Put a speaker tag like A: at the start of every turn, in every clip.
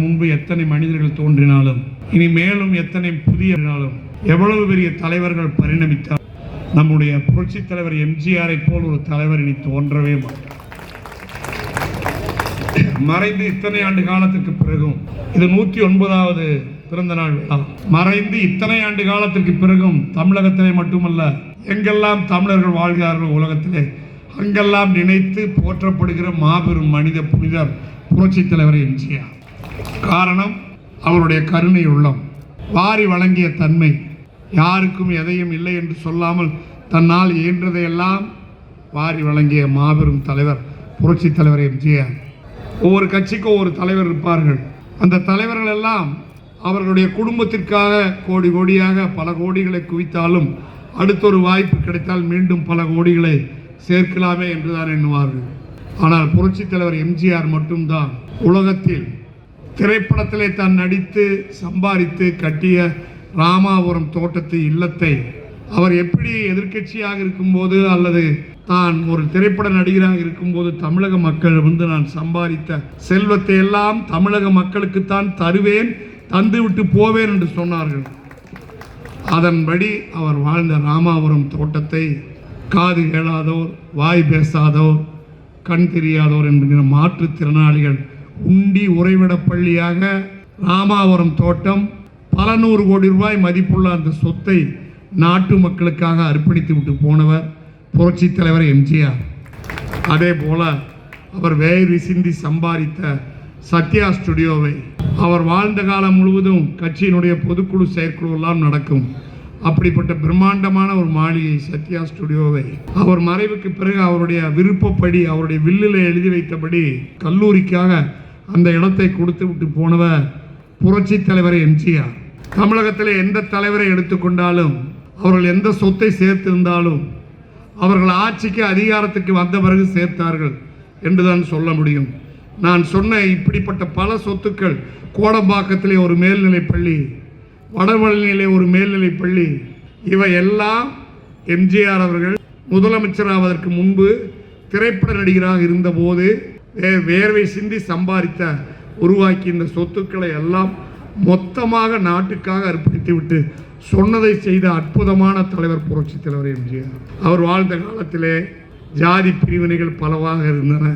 A: முன்பு எத்தனை மனிதர்கள் தோன்றினாலும் இனி மேலும் எத்தனை புதிய நாளும் எவ்வளவு பெரிய தலைவர்கள் பரிணமித்தால் நம்முடைய புரட்சி தலைவர் எம்ஜிஆரை போல் ஒரு தலைவர் இனி தோன்றவே மாட்டார். மறைந்து இத்தனை ஆண்டு காலத்திற்கு பிறகும் இது நூற்றி ஒன்பதாவது பிறந்த நாள் விழா. மறைந்து இத்தனை ஆண்டு காலத்திற்கு பிறகும் தமிழகத்திலே மட்டுமல்ல எங்கெல்லாம் தமிழர்கள் வாழ்கிறார்கள் உலகத்திலே அங்கெல்லாம் நினைத்து போற்றப்படுகிற மாபெரும் மனித புனிதர் புரட்சி தலைவர் எம்ஜிஆர். காரணம் அவருடைய கருணை உள்ளம். வாரி வழங்கிய தன்மை. யாருக்கும் எதையும் இல்லை என்று சொல்லாமல் தன்னால் இயன்றதையெல்லாம் வாரி வழங்கிய மாபெரும் தலைவர் புரட்சித் தலைவர் எம்ஜிஆர் ஒவ்வொரு கட்சிக்கும் ஒவ்வொரு தலைவர் இருப்பார்கள். அந்த தலைவர்கள் எல்லாம் அவர்களுடைய குடும்பத்திற்காக கோடி கோடியாக பல கோடிகளை குவித்தாலும் அடுத்த ஒரு வாய்ப்பு கிடைத்தால் மீண்டும் பல கோடிகளை சேர்க்கலாமே என்றுதான் எண்ணுவார்கள். ஆனால் புரட்சித் தலைவர் எம்ஜிஆர் மட்டும்தான். உலகத்தில் திரைப்படத்திலே தான் நடித்து சம்பாதித்து கட்டிய ராமாபுரம் தோட்டத்து இல்லத்தை அவர் எப்படி எதிர்க்கட்சியாக இருக்கும்போது அல்லது தான் ஒரு திரைப்பட நடிகராக இருக்கும்போது தமிழக மக்கள் வந்து நான் சம்பாதித்த செல்வத்தை எல்லாம் தமிழக மக்களுக்குத்தான் தருவேன் தந்துவிட்டு போவேன் என்று சொன்னார்கள். அதன்படி அவர் வாழ்ந்த ராமாபுரம் தோட்டத்தை காது கேளாதோர் வாய் பேசாதோர் கண் தெரியாதோர் என்கிற மாற்றுத்திறனாளிகள் உண்டி உறைவிட பள்ளியாக ராமாவரம் தோட்டம் பல நூறு கோடி ரூபாய் மதிப்புள்ள அந்த சொத்தை நாட்டு மக்களுக்காக அர்ப்பணித்து விட்டு போனவர் புரட்சி தலைவர் எம்ஜிஆர். அதே போல அவர் வேர் விசிந்தி சம்பாதித்த சத்யா ஸ்டுடியோவை அவர் வாழ்ந்த காலம் முழுவதும் கட்சியினுடைய பொதுக்குழு செயற்குழு எல்லாம் நடக்கும். அப்படிப்பட்ட பிரம்மாண்டமான ஒரு மாளிகை சத்யா ஸ்டுடியோவை அவர் மறைவுக்கு பிறகு அவருடைய விருப்பப்படி அவருடைய வில்லில் எழுதி வைத்தபடி கல்லூரிக்காக அந்த இடத்தை கொடுத்து விட்டு போனவர் புரட்சி தலைவர் எம்ஜிஆர். தமிழகத்தில் எந்த தலைவரை எடுத்துக்கொண்டாலும் அவர்கள் எந்த சொத்தை சேர்த்திருந்தாலும் அவர்கள் ஆட்சிக்கு அதிகாரத்துக்கு வந்த பிறகு சேர்த்தார்கள் என்றுதான் சொல்ல முடியும். நான் சொன்ன இப்படிப்பட்ட பல சொத்துக்கள் கோடம்பாக்கத்திலே ஒரு மேல்நிலை பள்ளி வடவழிநிலை ஒரு மேல்நிலை பள்ளி இவை எல்லாம் எம்ஜிஆர் அவர்கள் முதலமைச்சராவதற்கு முன்பு திரைப்பட நடிகராக இருந்தபோது வேர்வை சிந்தி சம்பாதித்த உருவாக்கி இந்த சொத்துக்களை எல்லாம் மொத்தமாக நாட்டுக்காக அர்ப்பணித்து விட்டு சொன்னதை செய்த அற்புதமான தலைவர் புரட்சி தலைவர் எம்ஜிஆர் அவர் வாழ்ந்த காலத்திலே ஜாதி பிரிவினைகள் பலவாக இருந்தன.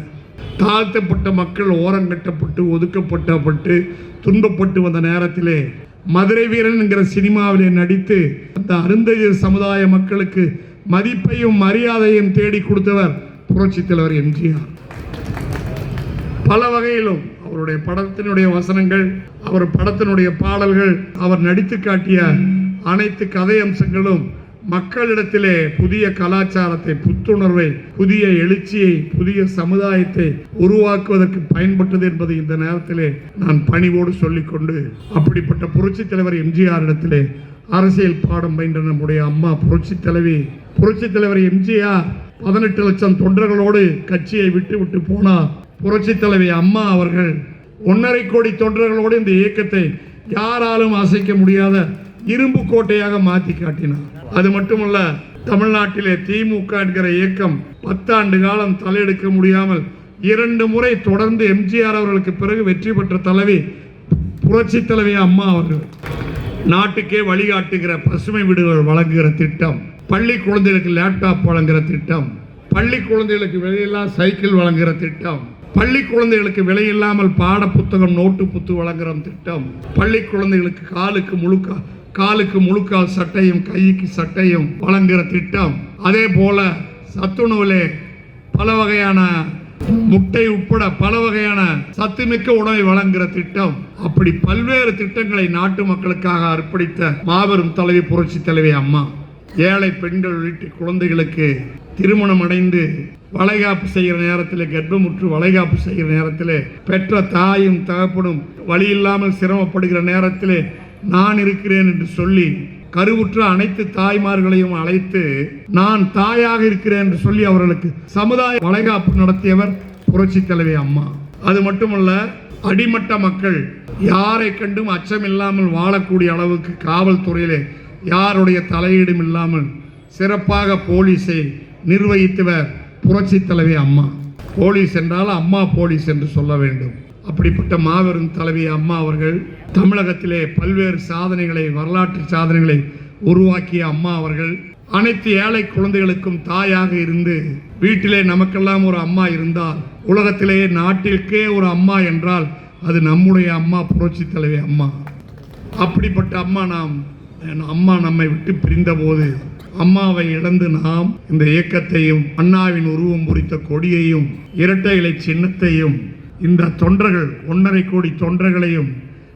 A: தாழ்த்தப்பட்ட மக்கள் ஓரங்கட்டப்பட்டு ஒதுக்கப்பட்டப்பட்டு துன்பப்பட்டு வந்த நேரத்திலே மதுரை வீரன் என்கிற சினிமாவிலே நடித்து அந்த அருந்ததியர் சமுதாய மக்களுக்கு மதிப்பையும் மரியாதையும் தேடி கொடுத்தவர் புரட்சித் தலைவர் எம்ஜிஆர் பல வகையிலும் அவருடைய படத்தினுடைய வசனங்கள் அவர் படத்தினுடைய பாடல்கள் அவர் நடித்து காட்டிய அனைத்து கதை அம்சங்களும் மக்களிடத்திலே புதிய கலாச்சாரத்தை புத்துணர்வை புதிய எழுச்சியை புதிய சமுதாயத்தை உருவாக்குவதற்கு பயன்பட்டது என்பதை இந்த நேரத்திலே நான் பணிவோடு சொல்லிக்கொண்டு அப்படிப்பட்ட புரட்சி தலைவர் எம்ஜிஆர் இடத்திலே அரசியல் பாடம் பயின்ற நம்முடைய அம்மா புரட்சி தலைவி புரட்சி தலைவர் எம்ஜிஆர் பதினெட்டு லட்சம் தொண்டர்களோடு கட்சியை விட்டு விட்டு போனார். புரட்சித் தலைவி அம்மா அவர்கள் ஒன்றரை கோடி தொண்டர்களோடு இந்த இயக்கத்தை யாராலும் அசைக்க முடியாத இரும்பு கோட்டையாக மாற்றி காட்டினார். அது மட்டுமல்ல தமிழ்நாட்டிலே திமுக என்கிற இயக்கம் பத்தாண்டு காலம் தலையெடுக்க முடியாமல் இரண்டு முறை தொடர்ந்து எம்ஜிஆர் அவர்களுக்கு பிறகு வெற்றி பெற்ற தலைவி புரட்சி தலைவி அம்மா அவர்கள். நாட்டுக்கே வழிகாட்டுகிற பசுமை வீடுகள் வழங்குகிற திட்டம் பள்ளி குழந்தைகளுக்கு லேப்டாப் வழங்குகிற திட்டம் பள்ளி குழந்தைகளுக்கு வெளியெல்லாம் சைக்கிள் வழங்குகிற திட்டம் பள்ளி குழந்தைகளுக்கு விலையில்லாமல் பாட புத்தகம் நோட்டு புத்து வழங்குகிற திட்டம். பள்ளி குழந்தைகளுக்கு காலுக்கு முழுக்க காலுக்கு முழுக்கால் சட்டையும் கைக்கு சட்டையும் வழங்குற திட்டம். அதே போல சத்துணவுலே பல வகையான முட்டை உட்பட பல வகையான சத்துமிக்க உணவை வழங்குகிற திட்டம். அப்படி பல்வேறு திட்டங்களை நாட்டு மக்களுக்காக அர்ப்பணித்த மாபெரும் தலைவி புரட்சி தலைவி அம்மா. ஏழை பெண்கள் உள்ளிட்ட குழந்தைகளுக்கு திருமணம் அடைந்து வளைகாப்பு செய்கிற நேரத்தில் கர்ப்பமுற்று வளைகாப்பு செய்கிற நேரத்தில் பெற்ற தாயும் தகப்பனும் வழி இல்லாமல் சிரமப்படுகிற நேரத்தில் நான் இருக்கிறேன் என்று சொல்லி கருவுற்ற அனைத்து தாய்மார்களையும் அழைத்து நான் தாயாக இருக்கிறேன் என்று சொல்லி அவர்களுக்கு சமுதாய வளைகாப்பு நடத்தியவர் புரட்சி தலைவி அம்மா. அது மட்டுமல்ல அடிமட்ட மக்கள் யாரை கண்டும் அச்சமில்லாமல் வாழக்கூடிய அளவுக்கு காவல்துறையிலே யாருடைய தலையீடும் இல்லாமல் சிறப்பாக போலீஸை நிர்வகித்தவர் புரட்சி தலைவி அம்மா. போலீஸ் என்றால் அம்மா போலீஸ் என்று சொல்ல வேண்டும். அப்படிப்பட்ட மாபெரும் தலைவி அம்மா அவர்கள் தமிழகத்திலே பல்வேறு சாதனைகளை வரலாற்று சாதனைகளை உருவாக்கிய அம்மா அவர்கள். அனைத்து ஏழை குழந்தைகளுக்கும் தாயாக இருந்து வீட்டிலே நமக்கெல்லாம் ஒரு அம்மா இருந்தால் உலகத்திலேயே நாட்டிற்கே ஒரு அம்மா என்றால் அது நம்முடைய அம்மா புரட்சி தலைவி அம்மா. அப்படிப்பட்ட அம்மா நாம் அம்மா நம்மை விட்டு பிரிந்தபோது அம்மாவை இழந்து நாம் இந்த இயக்கத்தையும் அண்ணாவின் உருவம் பொறித்த கொடியையும் இரட்டை இலை சின்னத்தையும் இந்த தொண்டர்கள் ஒன்றரை கோடி தொண்டர்களையும்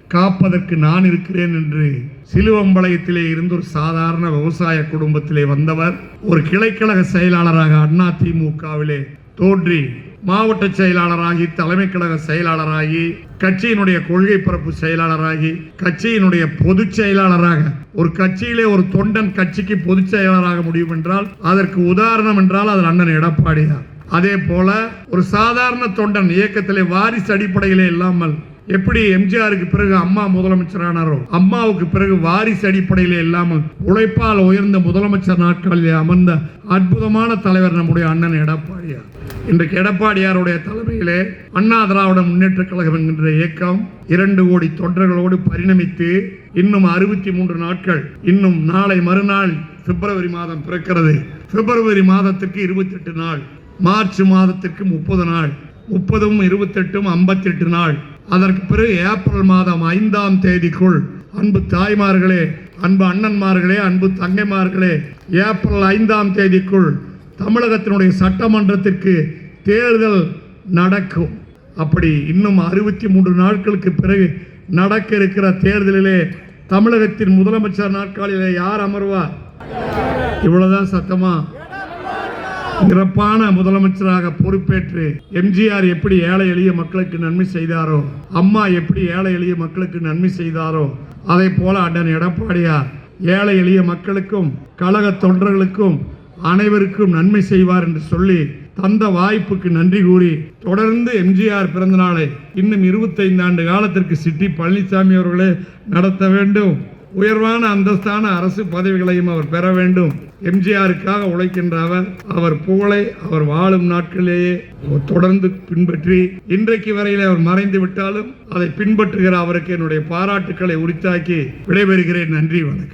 A: காப்பதற்கு நான் இருக்கிறேன் என்று சிலுவம்பளையத்திலே இருந்து ஒரு சாதாரண விவசாய குடும்பத்திலே வந்தவர் ஒரு கிளைக்கழக செயலாளராக அண்ணா திமுகவிலே தோன்றி மாவட்ட செயலாளராகி தலைமை கழக செயலாளராகி கட்சியினுடைய கொள்கை பரப்பு செயலாளராகி கட்சியினுடைய பொதுச் செயலாளராக ஒரு கட்சியிலே ஒரு தொண்டன் கட்சிக்கு பொதுச் செயலாளராக முடியும் என்றால் அதற்கு உதாரணம் என்றால் அது அண்ணன் எடப்பாடி தான் அதே போல ஒரு சாதாரண தொண்டன் இயக்கத்திலே வாரிசு அடிப்படையிலே இல்லாமல் எப்படி எம்ஜிஆருக்கு பிறகு அம்மா முதலமைச்சரானாரோ அம்மாவுக்கு பிறகு வாரிசு அடிப்படையில் இல்லாமல் உழைப்பால் உயர்ந்த முதலமைச்சர் நாட்களில் அமர்ந்த அற்புதமான தலைவர் நம்முடைய அண்ணன் எடப்பாடியார். இன்றைக்கு எடப்பாடியாருடைய தலைமையிலே அண்ணா திராவிட முன்னேற்ற கழகம் என்கின்ற இயக்கம் இரண்டு கோடி தொண்டர்களோடு பரிணமித்து இன்னும் அறுபத்தி மூன்று நாட்கள் இன்னும் நாளை மறுநாள் பிப்ரவரி மாதம் பிறக்கிறது. பிப்ரவரி மாதத்துக்கு இருபத்தெட்டு நாள் மார்ச் மாதத்திற்கு முப்பது நாள் முப்பதும் இருபத்தெட்டும் ஐம்பத்தெட்டு நாள். அதற்கு பிறகு ஏப்ரல் மாதம் ஐந்தாம் தேதிக்குள் அன்பு தாய்மார்களே அன்பு அண்ணன்மார்களே அன்பு தங்கைமார்களே ஏப்ரல் ஐந்தாம் தேதிக்குள் தமிழகத்தினுடைய சட்டமன்றத்திற்கு தேர்தல் நடக்கும். அப்படி இன்னும் அறுபத்தி மூன்று நாட்களுக்கு பிறகு நடக்க இருக்கிற தேர்தலிலே தமிழகத்தின் முதலமைச்சர் நாட்காலிலே யார் அமர்வார்? இவ்வளோதான் சத்தமாக சிறப்பான முதலமைச்சராக பொறுப்பேற்று எம்ஜிஆர் எப்படி ஏழை எளிய மக்களுக்கு நன்மை செய்தாரோ அம்மா எப்படி ஏழை எளிய மக்களுக்கு நன்மை செய்தாரோ அதை போல அண்ணன் எடப்பாடியார் ஏழை எளிய மக்களுக்கும் கழக தொண்டர்களுக்கும் அனைவருக்கும் நன்மை செய்வார் என்று சொல்லி தந்த வாய்ப்புக்கு நன்றி கூறி தொடர்ந்து எம்ஜிஆர் பிறந்த நாளை இன்னும் இருபத்தைந்து ஆண்டு காலத்திற்கு சிட்டி பழனிசாமி அவர்களே நடத்த வேண்டும். உயர்வான அந்தஸ்தான அரசு பதவிகளையும் அவர் பெற வேண்டும். எம்ஜிஆருக்காக உழைக்கின்ற அவர் அவர் புகழை அவர் வாழும் நாட்களிலேயே தொடர்ந்து பின்பற்றி இன்றைக்கு வரையில் அவர் மறைந்து விட்டாலும் அதை பின்பற்றுகிற அவருக்கு என்னுடைய பாராட்டுக்களை உரித்தாக்கி விடைபெறுகிறேன். நன்றி வணக்கம்.